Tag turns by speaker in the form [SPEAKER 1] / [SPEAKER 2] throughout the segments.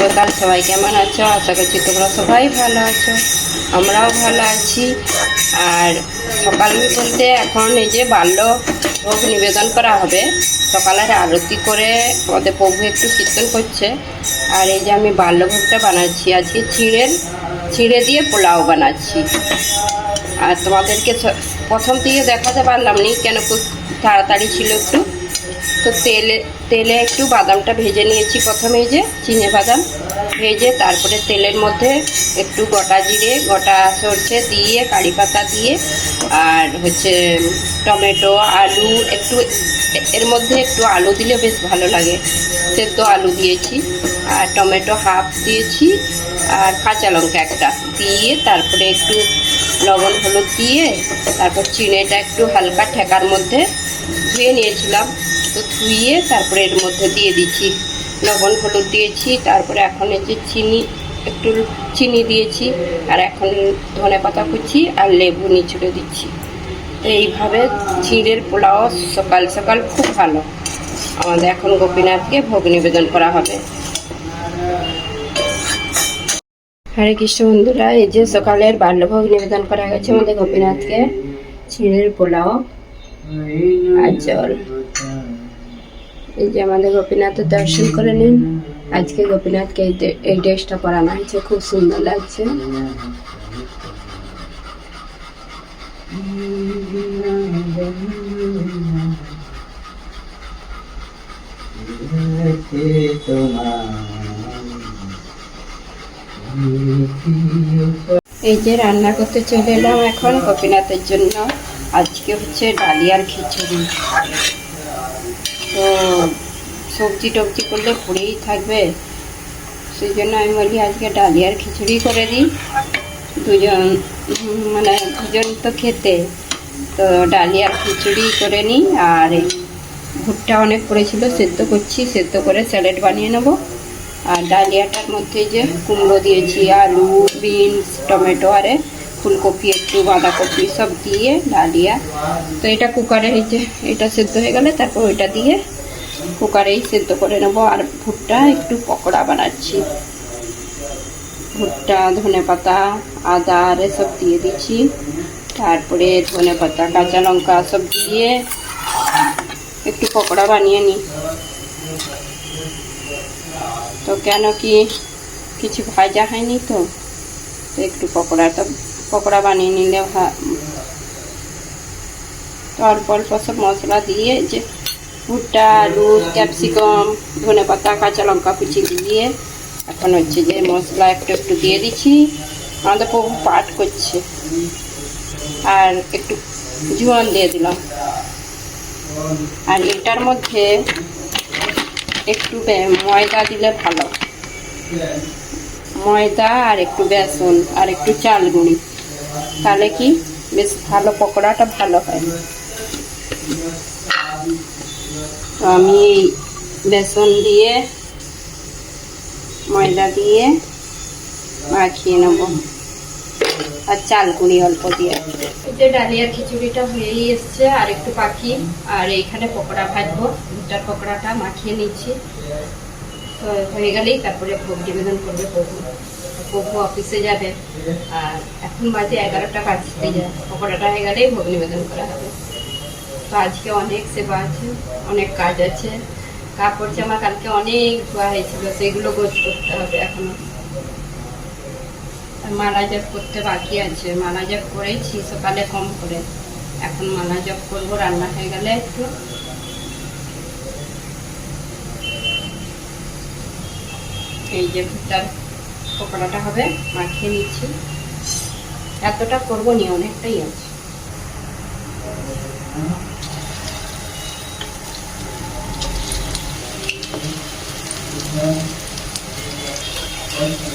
[SPEAKER 1] সকাল সবাই কেমন আছো? আশা করছি তোমরা সবাই ভালো আছো, আমরাও ভালো আছি। আর সকাল বলতে এখন এই যে বাল্য ভোগ নিবেদন করা হবে সকালের আরতি করে আমাদের প্রভু একটু কীর্তন করছে। আর এই যে আমি বাল্যভোগটা বানাচ্ছি, আজকে চিড়ের চিড়ে দিয়ে পোলাও বানাচ্ছি। আর তোমাদেরকে প্রথম থেকে দেখাতে পারলাম নি, কেন খুব তাড়াতাড়ি ছিল একটু। তো তেলে তেলে একটু বাদামটা ভেজে নিয়েছি প্রথমেই যে চিনে বাদাম। ভেজে তারপরে তেলের মধ্যে একটু গোটা জিরে, গোটা সর্ষে দিয়ে, কারি পাতা দিয়ে, আর হচ্ছে টমেটো, আলু, একটু এর মধ্যে একটু আলু দিলে বেশ ভালো লাগে। সেদ্ধ আলু দিয়েছি, আর টমেটো হাফ দিয়েছি, আর কাঁচা লঙ্কা একটা দিয়ে তারপরে একটু লবণ হলুদ দিয়ে, তারপর চিনিটা একটু হালকা ঠেকার মধ্যে ধুয়ে নিয়েছিলাম। তো ধুয়ে তারপরে এর মধ্যে দিয়ে দিচ্ছি। লবণ হলুদ দিয়েছি, তারপরে এখন এই যে চিনি, একটু চিনি দিয়েছি, আর এখন ধনে পাতা কুচি আর লেবু নিচড়ে দিচ্ছি। তো এইভাবে চিড়ের পোলাও সকাল সকাল খুব ভালো। আমাদের এখন গোপীনাথকে ভোগ নিবেদন করা হবে। হরে কৃষ্ণ বন্ধুরা, এই যে সকালের বাল্যভোগ নিবেদন করা হয়েছে আমাদের গোপীনাথকে, চিড়ের পোলাও আর জল। এই যে আমাদের গোপীনাথের দর্শন করে নিন। আজকে গোপীনাথকে এই ড্রেসটা পরানো হয়েছে, খুব সুন্দর লাগছে। এই যে রান্না করতে চলে এলাম এখন গোপীনাথের জন্য। আজকে হচ্ছে ডালিয়ার খিচুড়ি। তো সবজি টবজি করলে পড়েই থাকবে। সেই জন্য আমি বলি, আজকে ডালিয়ার খিচুড়ি করে দিই। দুজন মানে দুজন তো খেতে। তো ডালিয়ার খিচুড়ি করে নিই। আর ভুট্টা অনেক পড়েছিল, সেদ্ধ করছি, সেদ্ধ করে স্যালাড বানিয়ে নেব। আর ডালিয়াটার মধ্যে যে কুমড়ো দিয়েছি, আলু, বিনস, টমেটো, আরে ফুলকপি একটু বাঁধাকপি সব দিয়ে ডালিয়া। তো এটা কুকারে এই যে এটা সেদ্ধ হয়ে গেলে তারপর ওইটা দিয়ে কুকারেই সেদ্ধ করে নেব। আর ভুট্টা একটু পকোড়া বানাচ্ছি। ভুট্টা ধনে পাতা আদা, আর এসব দিয়ে দিচ্ছি। তারপরে ধনে পাতা কাঁচা লঙ্কা সব দিয়ে একটু পকোড়া বানিয়ে নিই। তো কেন কি কিছু ভাজা হয়নি তো? তো একটু পকোড়াটা পকোড়া বানিয়ে নিলে তো অল্প অল্প সব মশলা দিয়ে যে ভুট্টা, আলু, ক্যাপসিকাম, ধনে পাতা, কাঁচা লঙ্কা কুচি দিয়ে এখন হচ্ছে যে মশলা একটু একটু দিয়ে দিচ্ছি। আমাদের প্রভু পাট করছে। আর একটু জোয়ান দিয়ে দিলাম। আর এটার মধ্যে একটু ময়দা দিলে ভালো। ময়দা আর একটু বেসন আর একটু চাল গুঁড়ি। তাহলে কি? বেশ ভালো, পকোড়াটা ভালো হয়। আমি এই বেসন দিয়ে ময়দা দিয়ে মাখিয়ে নেব। আর চাল গুঁড়ি অল্প দিয়ে। যে ডালিয়া খিচুড়িটা হয়েই এসছে, আর একটু পাখি আর এইখানে পকোড়া ভাজবো ভুট্টার পকোড়াটা মাখিয়ে নিচ্ছি। তো হয়ে গেলেই তারপরে ভোগ নিবেদন করবে প্রভু অফিসে যাবে। আর এখন বাজে এগারোটা বাজতে যায় পকোড়াটা হয়ে গেলেই ভোগ নিবেদন করা হবে। তো আজকে অনেক সেবা আছে, অনেক কাজ আছে। কাপড় জামা কালকে অনেক ধোয়া হয়েছিল, সেগুলো গোছ করতে হবে এখনও। মালা জপ করতে বাকি আছে। মালা জপ করেছি, সকালে কম করে। এখন মালা জপ করব, রান্না হয়ে গেলে একটু। এই যে ভুট্টার পকোড়াটা হবে মাখিয়ে নিচ্ছি এতটা করব নি অনেকটাই আছে Thank you.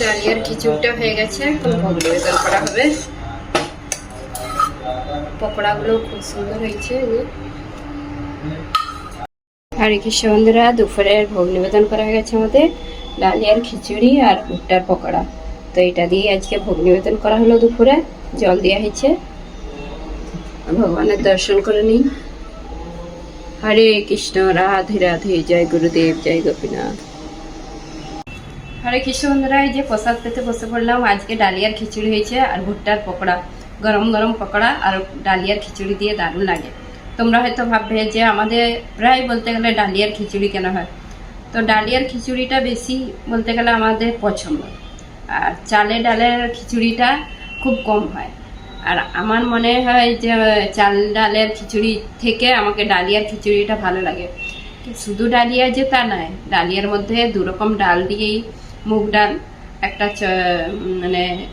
[SPEAKER 1] ডালিয়ার খিচুড়িটা হয়ে গেছে ভোগগুলো করা হবে। পকোড়াগুলো খুব সুন্দর হয়েছে আর কৃষ্ণ বন্ধুরা, দুপুরের ভোগ নিবেদন করা হয়ে গেছে আমাদের। ডালিয়ার খিচুড়ি আর ভুট্টার পকোড়া। তো এটা দিয়ে আজকে ভোগ নিবেদন করা হলো দুপুরে। জল দেওয়া হয়েছে। ভগবানের দর্শন করে নিই। হরে কৃষ্ণ, রাধে রাধে, জয় গুরুদেব, জয় গোপীনাথ। হরে কৃষ্ণ বন্ধুরা, এই যে প্রসাদ পেতে বসে পড়লাম। আজকে ডালিয়ার খিচুড়ি হয়েছে আর ভুট্টার পকোড়া। গরম গরম পকোড়া আর ডালিয়ার খিচুড়ি দিয়ে দারুণ লাগে। তোমরা হয়তো ভাববে যে আমাদের প্রায় বলতে গেলে ডালিয়ার খিচুড়ি কেন হয়? তো ডালিয়ার খিচুড়িটা বেশি বলতে গেলে আমাদের পছন্দ। আর চালে ডালের খিচুড়িটা খুব কম হয়। আর আমার মনে হয় যে, চাল ডালের খিচুড়ি থেকে আমাকে ডালিয়ার খিচুড়িটা ভালো লাগে। শুধু ডালিয়া যে তা নয়, ডালিয়ার মধ্যে দু রকম ডাল দিয়েই মুগ ডাল, একটা মানে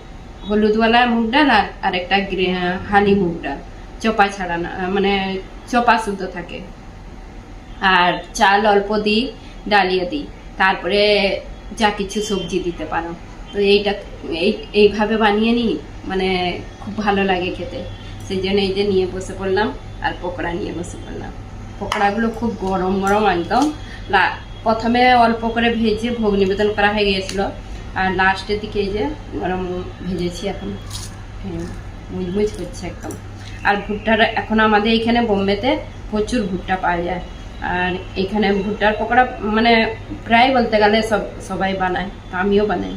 [SPEAKER 1] হলুদওয়ালা মুগ ডাল আর আর একটা গ্রে- হালি মুগ ডাল। চপা ছাড়া না মানে চপা শুদ্ধ থাকে। আর চাল অল্প দিই, ডালিয়া দিই। তারপরে যা কিছু সবজি দিতে পারো। তো এইটা এই, এইভাবে বানিয়ে নিই মানে খুব ভালো লাগে খেতে। সেই জন্য এই যে নিয়ে বসে পড়লাম, আর পকোড়া নিয়ে বসে পড়লাম। পকোড়াগুলো খুব গরম গরম একদম। প্রথমে অল্প করে ভেজে ভোগ নিবেদন করা হয়ে গিয়েছিল, আর লাস্টের দিকে এই যে গরম ভেজেছি এখন। মুচমুচ করছে একদম। আর ভুট্টার, এখন আমাদের এখানে বোম্বেতে প্রচুর ভুট্টা পাওয়া যায়। আর এখানে ভুট্টার পকোড়া মানে প্রায় বলতে গেলে সব, সবাই বানায়, আমিও বানাই।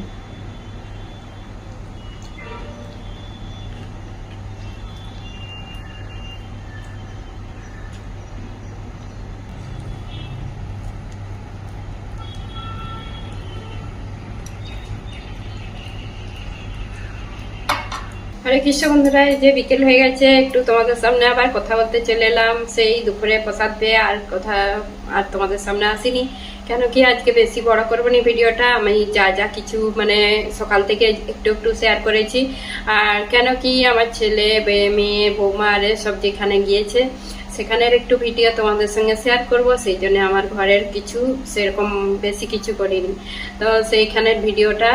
[SPEAKER 1] হরে কৃষ্ণ বন্ধুরা যে বিকেল হয়ে গেছে, একটু তোমাদের সামনে আবার কথা বলতে চলে এলাম। সেই দুপুরে প্রসাদ পেয়ে আর কথা আর তোমাদের সামনে আসিনি। কেন কি আজকে বেশি বড় করব না ভিডিওটা, আমি যা যা কিছু মানে সকাল থেকে একটু একটু শেয়ার করেছি। আর কেন কি আমার ছেলে মেয়ে, বৌমা, আরে সব যেখানে গিয়েছে, সেখানের একটু ভিডিও তোমাদের সঙ্গে শেয়ার করব। সেই জন্য আমার ঘরের কিছু সেরকম বেশি কিছু করিনি। তো সেইখানের ভিডিওটা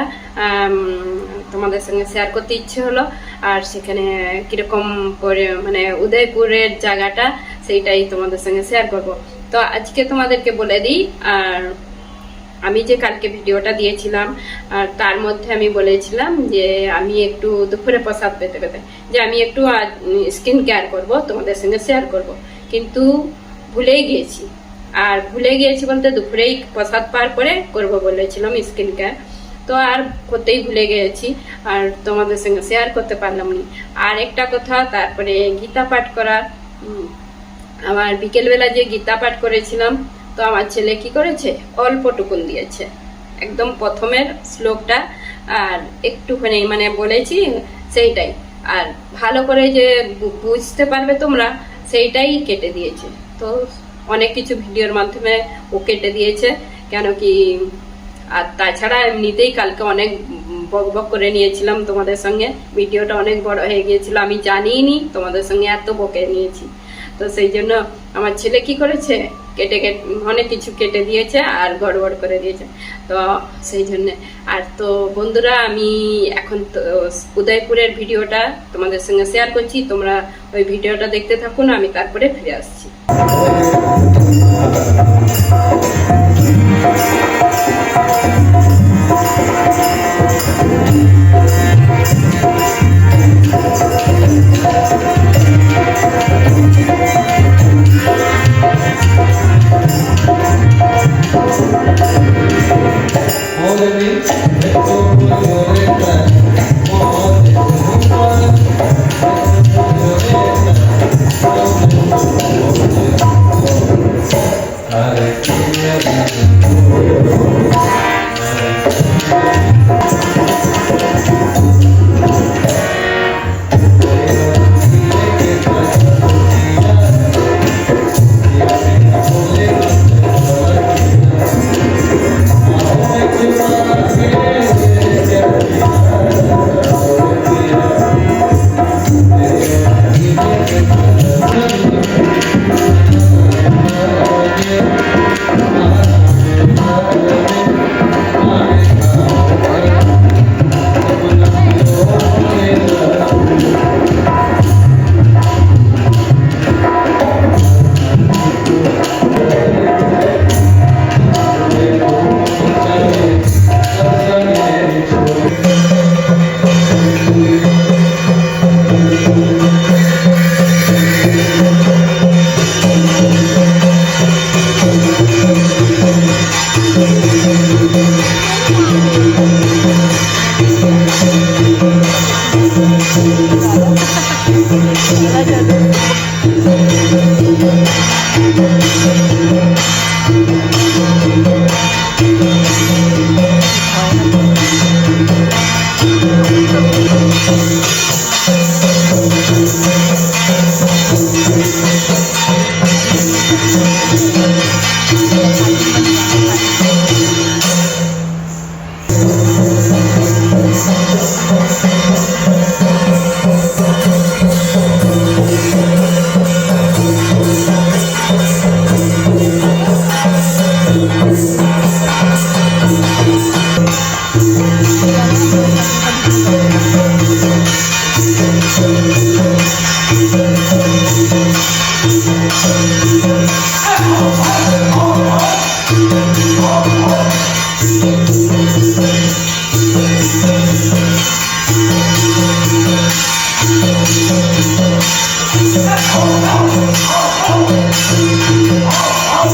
[SPEAKER 1] তোমাদের সঙ্গে শেয়ার করতে ইচ্ছে হলো। আর সেখানে কীরকম করে মানে উদয়পুরের জায়গাটা, সেইটাই তোমাদের সঙ্গে শেয়ার করব। তো আজকে তোমাদেরকে বলে দিই, আর আমি যে কালকে ভিডিওটা দিয়েছিলাম, আর তার মধ্যে আমি বলেছিলাম যে আমি একটু দুপুরে প্রসাদ পেতে পেতে, যে আমি একটু স্কিন কেয়ার করব, তোমাদের সঙ্গে শেয়ার করব। কিন্তু ভুলেই গিয়েছি। আর ভুলে গিয়েছি বলতে দুপুরেই প্রসাদ পার করে করব বলেছিলাম স্কিন কেয়ার তো আর করতেই ভুলে গেছি আর তোমাদের সঙ্গে শেয়ার করতে পারলাম না। আর একটা কথা তারপরে গীতা পাঠ করা উম, আমার বিকেলবেলা যে গীতা পাঠ করেছিলাম তো আমার ছেলে কি করেছে? অল্প টুকুন দিয়েছে। একদম প্রথমের শ্লোকটা আর একটুখানি মানে বলেছি সেইটাই। আর ভালো করে যে বুঝতে পারবে তোমরা সেইটাই কেটে দিয়েছে। তো অনেক কিছু ভিডিওর মাধ্যমে ও কেটে দিয়েছে কেন কি আর তাছাড়া এমনিতেই কালকে অনেক বক বক করে নিয়েছিলাম তোমাদের সঙ্গে। ভিডিওটা অনেক বড় হয়ে গিয়েছিল, আমি জানিই নি তোমাদের সঙ্গে এত বকে নিয়েছি। তো সেই জন্য আমার ছেলে কি করেছে? কেটে কেটে, অনেক কিছু কেটে দিয়েছে আর গড়বড় করে দিয়েছে। তো সেই জন্য, আর তো বন্ধুরা, আমি এখন উদয়পুরের ভিডিওটা তোমাদের সঙ্গে শেয়ার করছি। তোমরা ওই ভিডিওটা দেখতে থাকুন, আমি তারপরে ফিরে আসছি।
[SPEAKER 2] Thank you.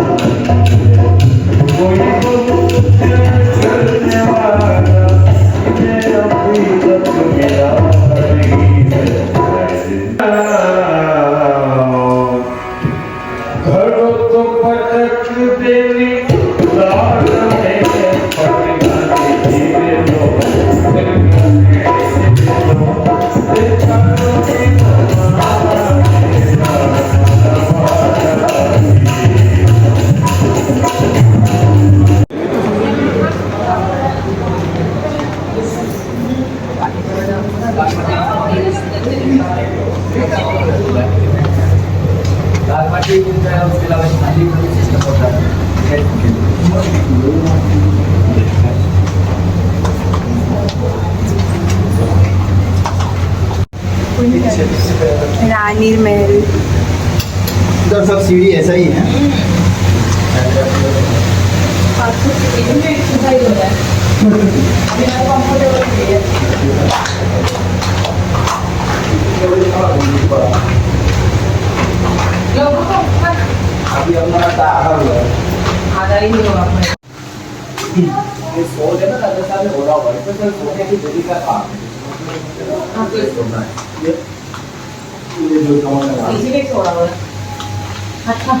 [SPEAKER 2] Thank you. 굉장히 감사해줘요. 우리나라 컴퓨터로 이제. 여보, 아비 엄마가 다 알아요. 바다에 있는 것 같아요. 소재는 다른 사람이 오라고 해서 소재를
[SPEAKER 3] 드리니까
[SPEAKER 2] 다. 아, 그래서. 예. 이제 좀 정원에 가. 이 집에 오라고요? 같아.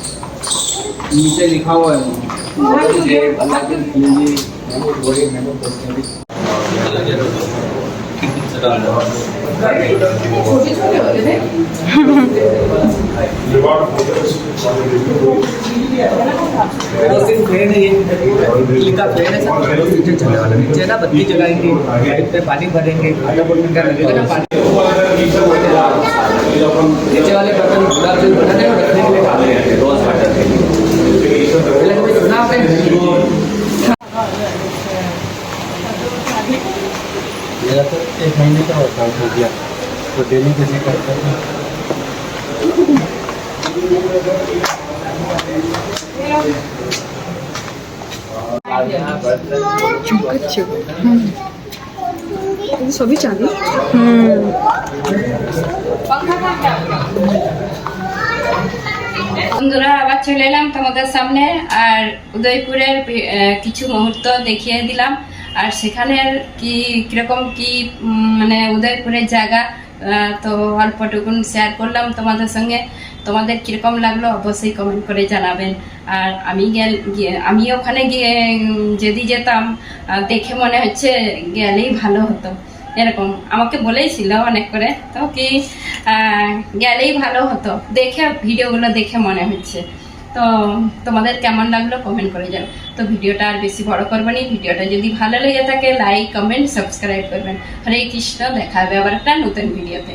[SPEAKER 2] नीचे लिखा हुआ है। ना बत्ती जलाएँगे लाइट पे पानी भरेंगे नीचे वाले बर्तन बनाने और रखने के लिए
[SPEAKER 4] एक महीने का वर्कआउट हो गया तो डेली कैसे करते हैं
[SPEAKER 3] সবই চাঁদি
[SPEAKER 1] বন্ধুরা আবার চলে এলাম তোমাদের সামনে আর উদয়পুরের বি- আহ, কিছু মুহূর্ত দেখিয়ে দিলাম আর সেখানের কি, কীরকম কি মানে উদয়পুরের জায়গা তো অল্পটুকুন শেয়ার করলাম তোমাদের সঙ্গে। তোমাদের কীরকম লাগল অবশ্যই কমেন্ট করে জানাবেন। আর আমি গেল আমি ওখানে গিয়ে যদি যেতাম দেখে মনে হচ্ছে গেলেই ভালো হতো। এরকম, আমাকে বলেইছিল অনেক করে, তো কি গেলেই ভালো হতো। দেখে, ভিডিওগুলো দেখে মনে হচ্ছে। তো তোমাদের কেমন লাগল কমেন্ট করে যাও তো ভিডিওটা আর বেশি বড় করব না ভিডিওটা যদি ভালো লেগে থাকে লাইক কমেন্ট সাবস্ক্রাইব করবেন। হরে কৃষ্ণ, দেখা হবে আবার একটা নতুন ভিডিওতে